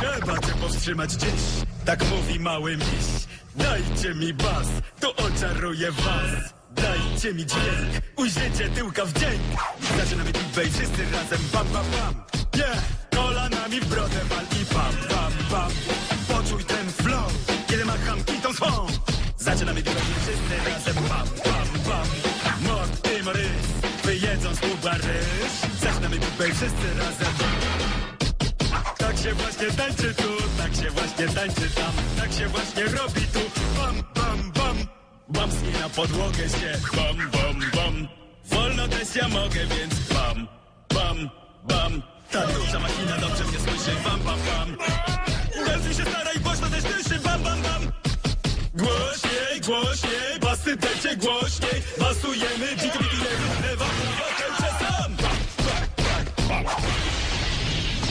Trzeba cię powstrzymać dziś, tak mówi mały miś. Dajcie mi bas, to oczaruję was. Dajcie mi dźwięk, ujrzycie tyłka w dzień. Zaczynamy Big Bay, wszyscy razem, bam, bam, bam. Yeah, kolanami w brodę wal i pam, pam, pam. Poczuj ten flow, kiedy macham kitą swą. Zaczynamy Big Bay, wszyscy razem, bam, bam, bam. Mord i Morys, wyjedzą z kuba. Zaczynamy Bay, wszyscy razem, tak się właśnie tańczy tu, tak się właśnie tańczy tam, tak się właśnie robi tu. Bam, bam, bam, bam na podłogę się. Bam, bam, bam. Wolno też ja mogę, więc bam, bam, bam. Ta duża machina dobrze mnie słyszy. Bam, bam, bam. Gęstuj się stara i głośno też dyszy. Bam, bam, bam. Głośniej, głośniej, basy dajcie głośniej. Basujemy, dziki,